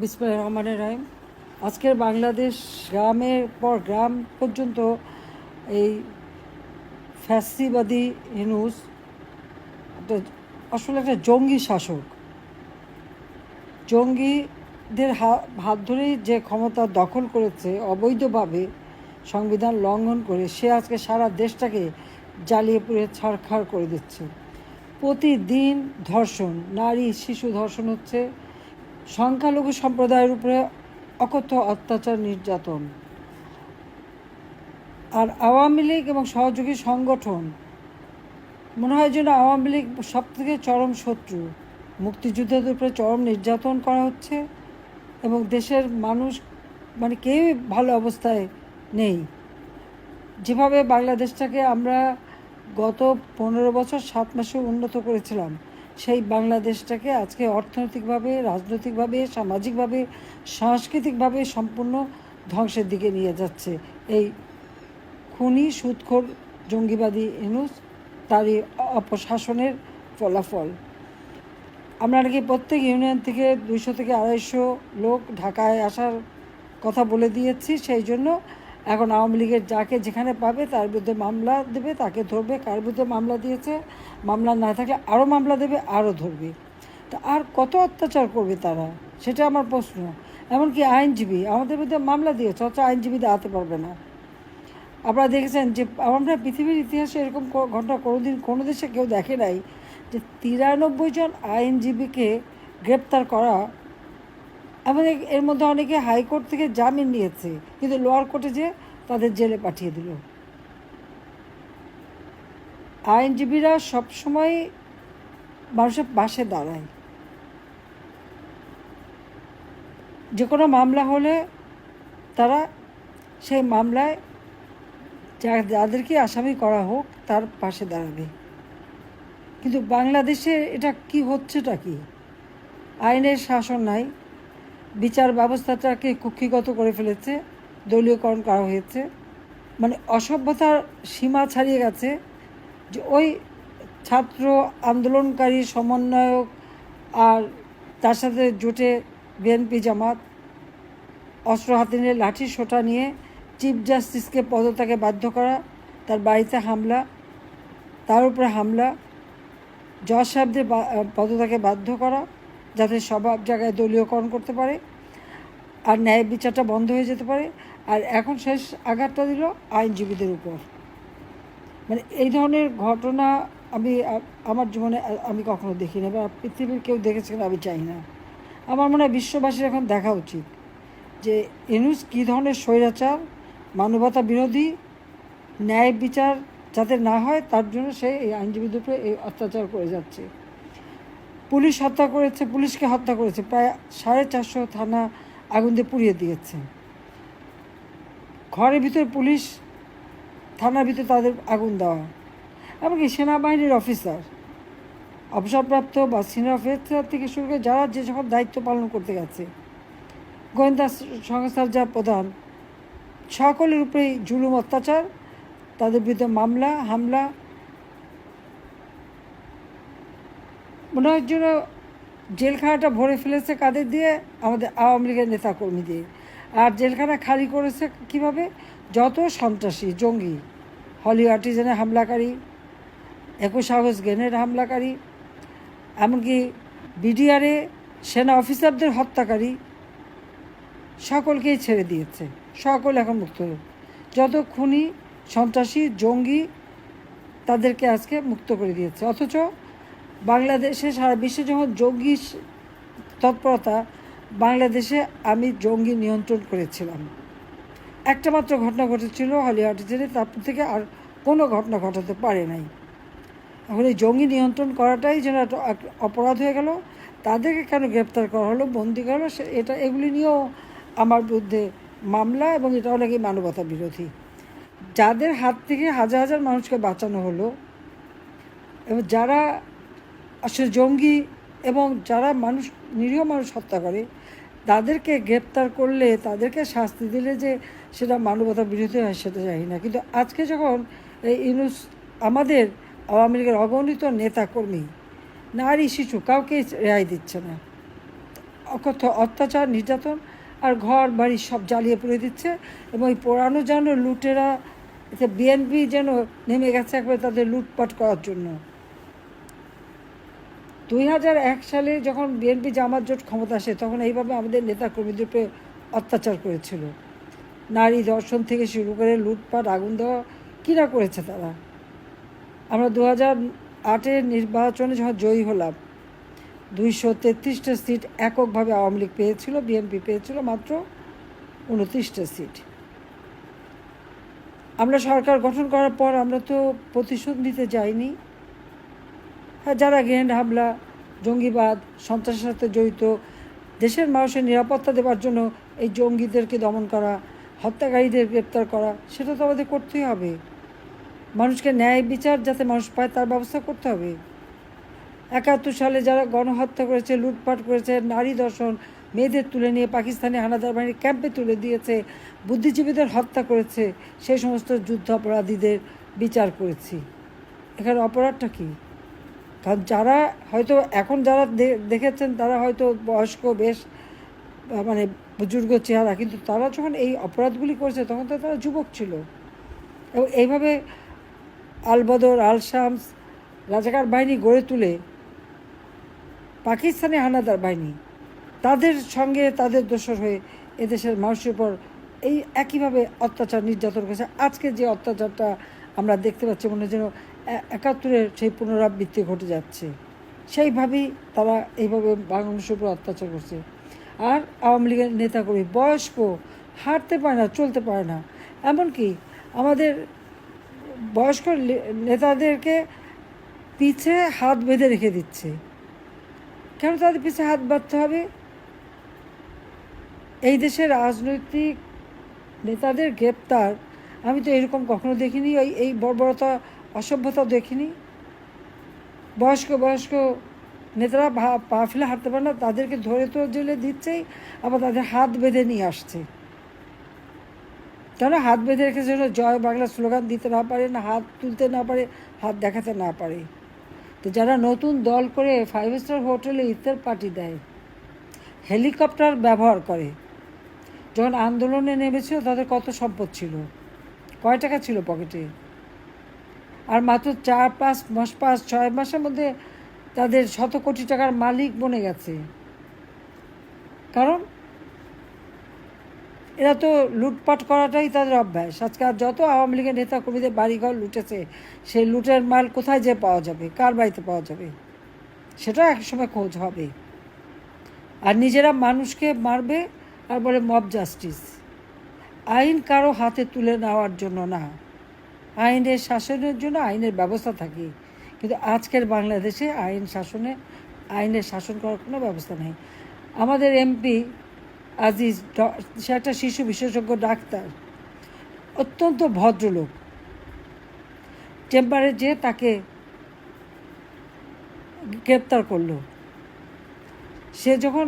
বিসমুল্লাহ রহমানের রাহিম। আজকের বাংলাদেশ গ্রামের পর গ্রাম পর্যন্ত এই ফ্যাসিবাদী হিনুস একটা আসলে একটা জঙ্গি শাসক। জঙ্গিদের হাত ধরেই যে ক্ষমতা দখল করেছে, অবৈধভাবে সংবিধান লঙ্ঘন করে, সে আজকে সারা দেশটাকে জ্বালিয়ে পুড়ে ছাড়খাড় করে দিচ্ছে। প্রতিদিন ধর্ষণ, নারী, শিশু ধর্ষণ হচ্ছে। সংখ্যালঘু সম্প্রদায়ের উপরে অকথ্য অত্যাচার, নির্যাতন। আর আওয়ামী লীগ এবং সহযোগী সংগঠন, মনে হয় যেন আওয়ামী লীগ সব থেকে চরম শত্রু। মুক্তিযুদ্ধের উপরে চরম নির্যাতন করা হচ্ছে এবং দেশের মানুষ মানে কেউই ভালো অবস্থায় নেই। যেভাবে বাংলাদেশটাকে আমরা গত পনেরো বছর সাত মাসে উন্নত করেছিলাম সেই বাংলাদেশটাকে আজকে অর্থনৈতিকভাবে, রাজনৈতিকভাবে, সামাজিকভাবে, সাংস্কৃতিকভাবে সম্পূর্ণ ধ্বংসের দিকে নিয়ে যাচ্ছে। এই খুনি সুদখোর জঙ্গিবাদী ইনুস তারই অপশাসনের ফলাফল। আমরা নাকি প্রত্যেক ইউনিয়ন থেকে দুইশো থেকে আড়াইশো লোক ঢাকায় আসার কথা বলে দিয়েছি, সেই জন্য এখন আওয়ামী লীগের যাকে যেখানে পাবে তার বিরুদ্ধে মামলা দেবে, তাকে ধরবে, কার বিরুদ্ধে মামলা দিয়েছে, মামলা না থাকলে আরও মামলা দেবে আরও ধরবে। তা আর কত অত্যাচার করবে তারা? সেটা আমার প্রশ্ন। এমনকি আইনজীবী, আমাদের বিরুদ্ধে মামলা দিয়েছে, অথচ আইনজীবী দাঁড়াতে পারবে না। আপনারা দেখেছেন যে, আমরা পৃথিবীর ইতিহাসে এরকম ঘটনা কোনোদিন কোনো দেশে কেউ দেখে নাই যে তিরানব্বই জন আইনজীবীকে গ্রেপ্তার করা এবং এর মধ্যে অনেকে হাইকোর্ট থেকে জামিন নিয়েছে, কিন্তু লোয়ার কোর্টে যে তাদের জেলে পাঠিয়ে দিল। আইনজীবীরা সবসময় মানুষের পাশে দাঁড়ায়। যে কোনো মামলা হলে তারা সেই মামলায় যা- যাদেরকে আসামি করা হোক তার পাশে দাঁড়াবে। কিন্তু বাংলাদেশে এটা কি হচ্ছেটা কি? আইনের শাসন নাই। বিচার ব্যবস্থাটাকে কুক্ষিগত করে ফেলেছে, দলীয়করণ করা হয়েছে। মানে অসভ্যতার সীমা ছাড়িয়ে গেছে যে ওই ছাত্র আন্দোলনকারী সমন্বয়ক আর তার সাথে জোটে বিএনপি জামাত, অস্ত্র হাতে নিয়ে লাঠি সোটা নিয়ে চিফ জাস্টিসকে পদত্যাগে বাধ্য করা, তার বাড়িতে হামলা, তার উপরে হামলা, জজ সাহেবদের পদত্যাগে বাধ্য করা যাতে সব জায়গায় দলীয়করণ করতে পারে, আর ন্যায় বিচারটা বন্ধ হয়ে যেতে পারে, আর এখন শেষ আঘাতটা দিল আইনজীবীদের উপর। মানে এই ধরনের ঘটনা আমি, আমার জীবনে আমি কখনো দেখি না বা পৃথিবীর কেউ দেখেছে কিনা আমি চাই না। আমার মনে হয় বিশ্ববাসীর এখন দেখা উচিত যে এনুস কী ধরনের স্বৈরাচার, মানবতা বিরোধী, ন্যায় বিচার যাতে না হয়, তার জন্য সে এই আইনজীবীদের উপরে এই অত্যাচার করে যাচ্ছে। পুলিশ হত্যা করেছে, পুলিশকে হত্যা করেছে। প্রায় সাড়ে চারশো থানা আগুন দিয়ে পুড়িয়ে দিয়েছে। ঘরের ভিতরে পুলিশ, থানার ভিতরে তাদের আগুন দেওয়া। এমনকি সেনাবাহিনীর অফিসার, অবসরপ্রাপ্ত বা সিনিয়র অফিসার থেকে শুরু করে যারা যে সকল দায়িত্ব পালন করতে গেছে, গোয়েন্দা সংস্থার যা প্রধান, সকলের উপরেই জুলুম অত্যাচার, তাদের বিরুদ্ধে মামলা, হামলা মনে হয় যেন জেলখানাটা ভরে ফেলেছে কাদের দিয়ে? আমাদের আওয়ামী লীগের নেতাকর্মী দিয়ে আর জেলখানা খালি করেছে কীভাবে? যত সন্ত্রাসী, জঙ্গি, হলি আর্টিজেনে হামলাকারী, একুশ আগস্ট গেনের হামলাকারী, এমনকি বিডিআরে সেনা অফিসারদের হত্যাকারী, সকলকেই ছেড়ে দিয়েছে। সকল এখন মুক্ত। যত খুনি, সন্ত্রাসী, জঙ্গি, তাদেরকে আজকে মুক্ত করে দিয়েছে। অথচ বাংলাদেশে সারা বিশ্বে যখন জঙ্গি তৎপরতা বাংলাদেশে আমি জঙ্গি নিয়ন্ত্রণ করেছিলাম। একটা মাত্র ঘটনা ঘটেছিল হলিউডে তারপর থেকে আর কোনো ঘটনা ঘটাতে পারে নাই। এখন এই জঙ্গি নিয়ন্ত্রণ করাটাই যেন অপরাধ হয়ে গেল, তাদেরকে কেন গ্রেপ্তার করা হলো, বন্দি করা হলো এটা, এগুলি নিয়েও আমার বিরুদ্ধে মামলা এবং এটা নাকি মানবতা বিরোধী। যাদের হাত থেকে হাজার হাজার মানুষকে বাঁচানো হলো এবং যারা আসলে জঙ্গি এবং যারা মানুষ, নিরীহ মানুষ হত্যা করে, তাদেরকে গ্রেপ্তার করলে, তাদেরকে শাস্তি দিলে যে সেটা মানবতা বিরোধী হয় সেটা জানি না। কিন্তু আজকে যখন এই আমাদের আওয়ামী লীগের অগণিত নেতাকর্মী, নারী, শিশু, কাউকে রেহাই দিচ্ছে না। অকথ্য অত্যাচার, নির্যাতন আর ঘর, বাড়ি সব জ্বালিয়ে পুড়ে দিচ্ছে এবং এই পোড়ানো যেন লুটেরা বিএনপি যেন নেমে গেছে একবার তাদের লুটপাট করার জন্য। দুই হাজার এক সালে যখন বিএনপি জামাত জোট ক্ষমতা আসে, তখন এইভাবে আমাদের নেতা কর্মীদের উপরে অত্যাচার করেছিল। নারী দর্শন থেকে শুরু করে লুটপাট, আগুন দেওয়া, কী না করেছে তারা? আমরা দু হাজার আটের নির্বাচনে যখন জয়ী হলাম, দুইশো তেত্রিশটা সিট এককভাবে আওয়ামী লীগ পেয়েছিল, বিএনপি পেয়েছিল মাত্র উনত্রিশটা সিট। আমরা সরকার গঠন করার পর আমরা তো প্রতিশোধ নিতে যাইনি। যারা গ্রেনেড হামলা, জঙ্গিবাদ, সন্ত্রাসের সাথে জড়িত, দেশের মানুষের নিরাপত্তা দেওয়ার জন্য এই জঙ্গিদেরকে দমন করা, হত্যাকারীদের গ্রেপ্তার করা, সেটা তো আমাদের করতেই হবে। মানুষকে ন্যায় বিচার যাতে মানুষ পায়, তার ব্যবস্থা করতে হবে। একাত্তর সালে যারা গণহত্যা করেছে, লুটপাট করেছে, নারী দর্শন, মেয়েদের তুলে নিয়ে পাকিস্তানি হানাদার বাহিনীর ক্যাম্পে তুলে দিয়েছে, বুদ্ধিজীবীদের হত্যা করেছে, সেই সমস্ত যুদ্ধ অপরাধীদের বিচার করেছি। এখানে অপরাধটা কী? কারণ যারা হয়তো এখন যারা দেখেছেন তারা হয়তো বয়স্ক, বেশ মানে বুজুর্গ চেহারা, কিন্তু তারা যখন এই অপরাধগুলি করেছে তখন তো তারা যুবক ছিল। এবং এইভাবে আলবদর আল শামস রাজাকার বাহিনী গড়ে তুলে পাকিস্তানি হানাদার বাহিনী, তাদের সঙ্গে তাদের দোষর হয়ে এদেশের মানুষের উপর এই একইভাবে অত্যাচার নির্যাতন করেছে। আজকে যে অত্যাচারটা আমরা দেখতে পাচ্ছি, মনে যেন একাত্তরের সেই পুনরাবৃত্তি ঘটে যাচ্ছে। সেইভাবেই তারা এইভাবে বাংলাদেশের উপর অত্যাচার করছে। আর আওয়ামী লীগের নেতাকর্মী বয়স্ক হাঁটতে পারে না, চলতে পারে না। এমনকি আমাদের বয়স্ক নেতাদেরকে পিছে হাত বেঁধে রেখে দিচ্ছে। কেন তাদের পিছে হাত বাঁধতে হবে? এই দেশের রাজনৈতিক নেতাদের গ্রেপ্তার আমি তো এরকম কখনো দেখিনি। এই বর্বরতা অসভ্যতা দেখিনি। বয়স্ক বয়স্ক নেতারা পা ফেলে হাঁটতে পারে না, তাদেরকে ধরে তো জেলে দিচ্ছেই, আবার তাদের হাত বেঁধে নিয়ে আসছে। কেন হাত বেঁধে রেখে যেন জয় বাংলা স্লোগান দিতে না পারে না, হাত তুলতে না পারে, হাত দেখাতে না পারে। তো যারা নতুন দল করে ফাইভ স্টার হোটেলে ইফতার পার্টি দেয়, হেলিকপ্টার ব্যবহার করে, যখন আন্দোলনে নেমেছিল তাদের কত সম্পদ ছিল? কয় টাকা ছিল পকেটে আর মাত্র চার পাঁচ মাস, পাঁচ, ছয় মাসের মধ্যে তাদের শত কোটি টাকার মালিক বনে গেছে। কারণ এরা তো লুটপাট করাটাই তাদের অভ্যাস। আর যত আওয়ামী লীগের নেতা কর্মীদের বাড়িঘর লুটেছে, সেই লুটের মাল কোথায় যে পাওয়া যাবে? কার বাড়িতে পাওয়া যাবে? সেটা একসময় খোঁজ হবে। আর নিজেরা মানুষকে মারবে আর বলে মব জাস্টিস আইন কারও হাতে তুলে নেওয়ার জন্য না। আইনের শাসনের জন্য আইনের ব্যবস্থা থাকে। কিন্তু আজকের বাংলাদেশে আইন শাসনে, আইনের শাসন করার কোনো ব্যবস্থা নেই। আমাদের এমপি আজিজ সে একটা শিশু বিশেষজ্ঞ ডাক্তার, অত্যন্ত ভদ্রলোক। চেম্বারে যে তাকে গ্রেপ্তার করল। সে যখন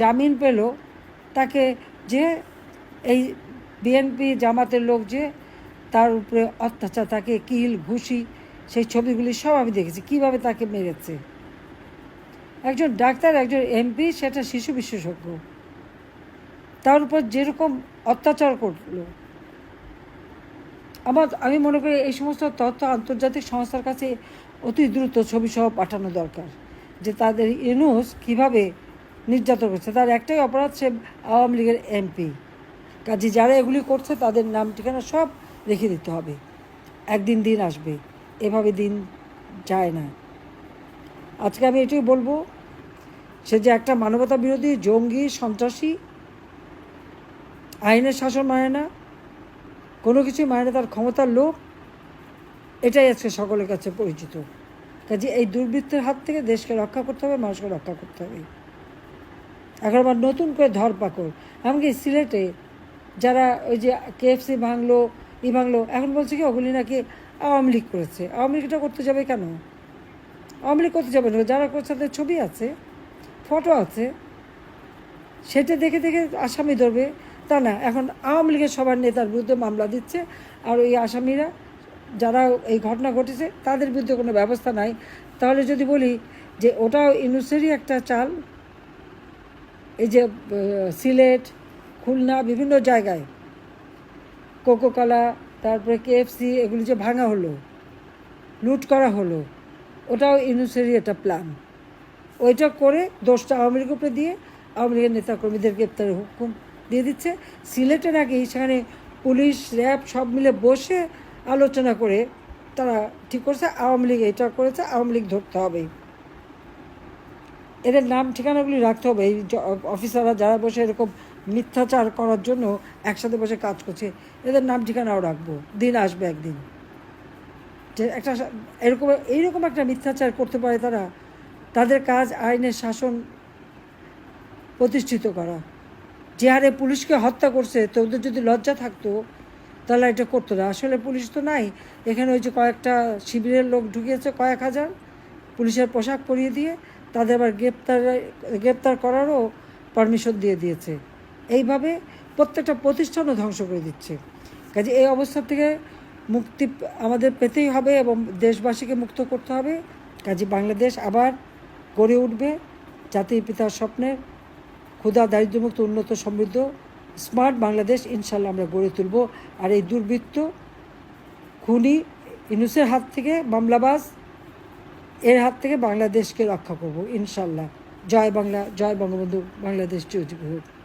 জামিন পেল, তাকে যে এই বিএনপি জামাতের লোক যে তার উপরে অত্যাচার, তাকে কিল, ঘুষি, সেই ছবিগুলি সব আমি দেখেছি। কীভাবে তাকে মেরেছে? একজন ডাক্তার, একজন এমপি, সেটা শিশু বিশেষজ্ঞ। তার উপর যেরকম অত্যাচার করল। আমার, আমি মনে করি এই সমস্ত তথ্য আন্তর্জাতিক সংস্থার কাছে অতি দ্রুত ছবি সহ পাঠানো দরকার, যে তাদের ইউনুস কীভাবে নির্যাতন করছে। তার একটাই অপরাধ, সে আওয়ামী লীগের এমপি। কাজে যারা এগুলি করছে, তাদের নাম, ঠিকানা সব রেখে দিতে হবে। একদিন দিন আসবে, এভাবে দিন যায় না। আজকে আমি এটাই বলব, সে যে একটা মানবতা বিরোধী, জঙ্গি, সন্ত্রাসী, আইনের শাসন মানে না, কোনো কিছুই মানে না, তার ক্ষমতার লোক এটাই আজকে সকলের কাছে পরিচিত। কাজে এই দুর্বৃত্তের হাত থেকে দেশকে রক্ষা করতে হবে, মানুষকে রক্ষা করতে হবে। এখন আবার নতুন করে ধরপাকড়, এমনকি সিলেটে যারা ওই যে কেএফসি ভাঙলো ভাঙলো এখন বলছে কি ওগুলি নাকি আওয়ামী লীগ করেছে। আওয়ামী লীগটা করতে যাবে কেন? আওয়ামী লীগ করতে যাবে না। যারা করছে তাদের ছবি আছে, ফটো আছে। সেটা দেখে দেখে আসামি ধরবে। তা না, এখন আওয়ামী লীগের সবার নেতার বিরুদ্ধে মামলা দিচ্ছে। আর ওই আসামিরা, যারা এই ঘটনা ঘটেছে, তাদের বিরুদ্ধে কোনো ব্যবস্থা নাই। তাহলে যদি বলি যে ওটাও ইনুসেরই একটা চাল, এই যে সিলেট, খুলনা, বিভিন্ন জায়গায় কোকোকলা তারপরে কেএফসি এগুলি যে ভাঙা হলো, লুট করা হলো, ওটাও ইউনুসেরই একটা প্ল্যান ওইটা করে দোষটা আওয়ামী লীগের উপরে দিয়ে আওয়ামী লীগের নেতাকর্মীদের গ্রেপ্তারের হুকুম দিয়ে দিচ্ছে। সিলেটের আগেই সেখানে পুলিশ, র্যাব সব মিলে বসে আলোচনা করে তারা ঠিক করছে, আওয়ামী লীগ এটা করেছে, আওয়ামী লীগ ধরতে হবে। এদের নাম ঠিকানাগুলি রাখতে হবে। এই অফিসাররা যারা বসে এরকম মিথ্যাচার করার জন্য একসাথে বসে কাজ করছে। এদের নাম ঠিকানাও রাখব। দিন আসবে একদিন। যে একটা এরকম, এইরকম একটা মিথ্যাচার করতে পারে তারা, তাদের কাজ আইনের শাসন প্রতিষ্ঠিত করা। যে হারে পুলিশকে হত্যা করছে, তো ওদের যদি লজ্জা থাকতো, তাহলে এটা করতো না। আসলে পুলিশ তো নাই। এখানে ওই যে কয়েকটা শিবিরের লোক ঢুকিয়েছে, কয়েক হাজার পুলিশের পোশাক পরিয়ে দিয়ে, তাদের আবার গ্রেপ্তার গ্রেপ্তার করারও পারমিশন দিয়ে দিয়েছে। এইভাবে প্রত্যেকটা প্রতিষ্ঠানও ধ্বংস করে দিচ্ছে। কাজে এই অবস্থা থেকে মুক্তি আমাদের পেতেই হবে এবং দেশবাসীকে মুক্ত করতে হবে। কাজে বাংলাদেশ আবার গড়ে উঠবে। জাতির পিতার স্বপ্নের ক্ষুধা, দারিদ্র্যমুক্ত, উন্নত, সমৃদ্ধ, স্মার্ট বাংলাদেশ ইনশাল্লাহ আমরা গড়ে তুলব। আর এই দুর্বৃত্ত খুনি ইনুসের হাত থেকে, মামলাবাজ এর হাত থেকে বাংলাদেশকে রক্ষা করব ইনশাল্লাহ। জয় বাংলা, জয় বঙ্গবন্ধু, বাংলাদেশ হোক